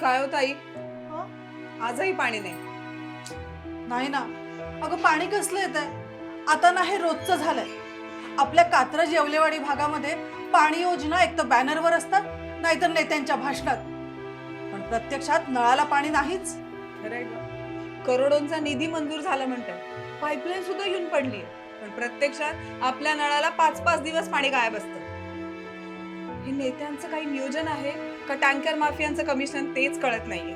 काय हो ताई? हं? आजही पाणी नाही. नाही ना. अगं पाणी कसलं येत आहे आता ना हे रोजचं झालंय. आपल्या कात्रज येवलेवाडी भागामध्ये पाणी योजना एक तर बॅनरवर असतात नाहीतर नेत्यांच्या भाषणात. पण प्रत्यक्षात नळाला पाणी नाहीच. करोडोंचा निधी मंजूर झाला म्हणतात पाईपलाईन सुद्धा येऊन पडली पण प्रत्यक्षात आपल्या नळाला पाच पाच दिवस पाणी गायब असतं. हे नेत्यांचं काही नियोजन आहे? का टँकर माफियांचं कमिशन तेच कळत नाहीये.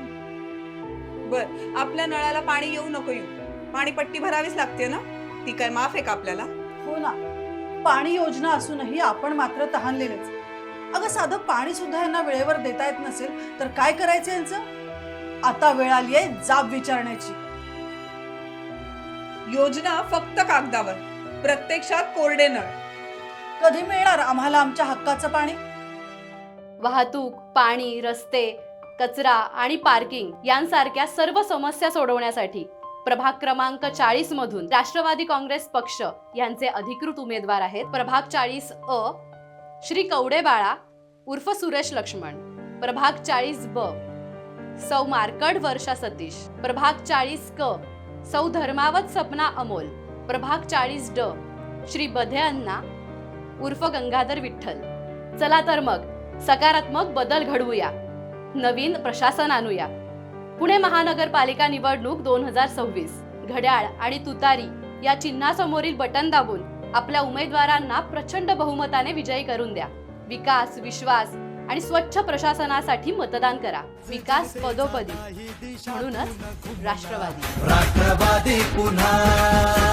बर आपल्या नळाला पाणी येऊ नको येऊ. पाणीपट्टी भरावीच लागते ना? ती काय माफ आहे का आपल्याला? हो ना. पाणी योजना असूनही आपण मात्र तहानलेलेच. अगं साधं पाणी सुद्धा यांना वेळेवर देता येत नसेल तर काय करायचं यांचं? आता वेळ आली आहे जाब विचारण्याची. योजना फक्त कागदावर प्रत्यक्षात कोरडे नळ. कधी मिळणार आम्हाला आमच्या हक्काचं पाणी? वाहतूक पाणी रस्ते कचरा आणि पार्किंग यांसारख्या सर्व समस्या सोडवण्यासाठी प्रभाग क्रमांक चाळीस मधून राष्ट्रवादी काँग्रेस पक्ष यांचे अधिकृत उमेदवार आहेत. प्रभाग चाळीस अ श्री कवडे बाळा उर्फ सुरेश लक्ष्मण. प्रभाग चाळीस ब सौ मार्कड वर्षा सतीश. प्रभाग चाळीस क सौ धर्मावत सपना अमोल. प्रभाग चाळीस ड श्री बधे अण्णा उर्फ गंगाधर विठ्ठल. चला तर मग सकारात्मक बदल घडवूया. नवीन प्रशासन आणूया. पुणे महानगरपालिका निवडणूक दोन हजार सव्वीस. घड्याळ आणि तुतारी या चिन्हासमोरील बटन दाबून आपल्या उमेदवारांना प्रचंड बहुमताने विजयी करून द्या. विकास विश्वास आणि स्वच्छ प्रशासनासाठी मतदान करा. विकास पदोपदी. म्हणूनच राष्ट्रवादी. राष्ट्रवादी पुन्हा.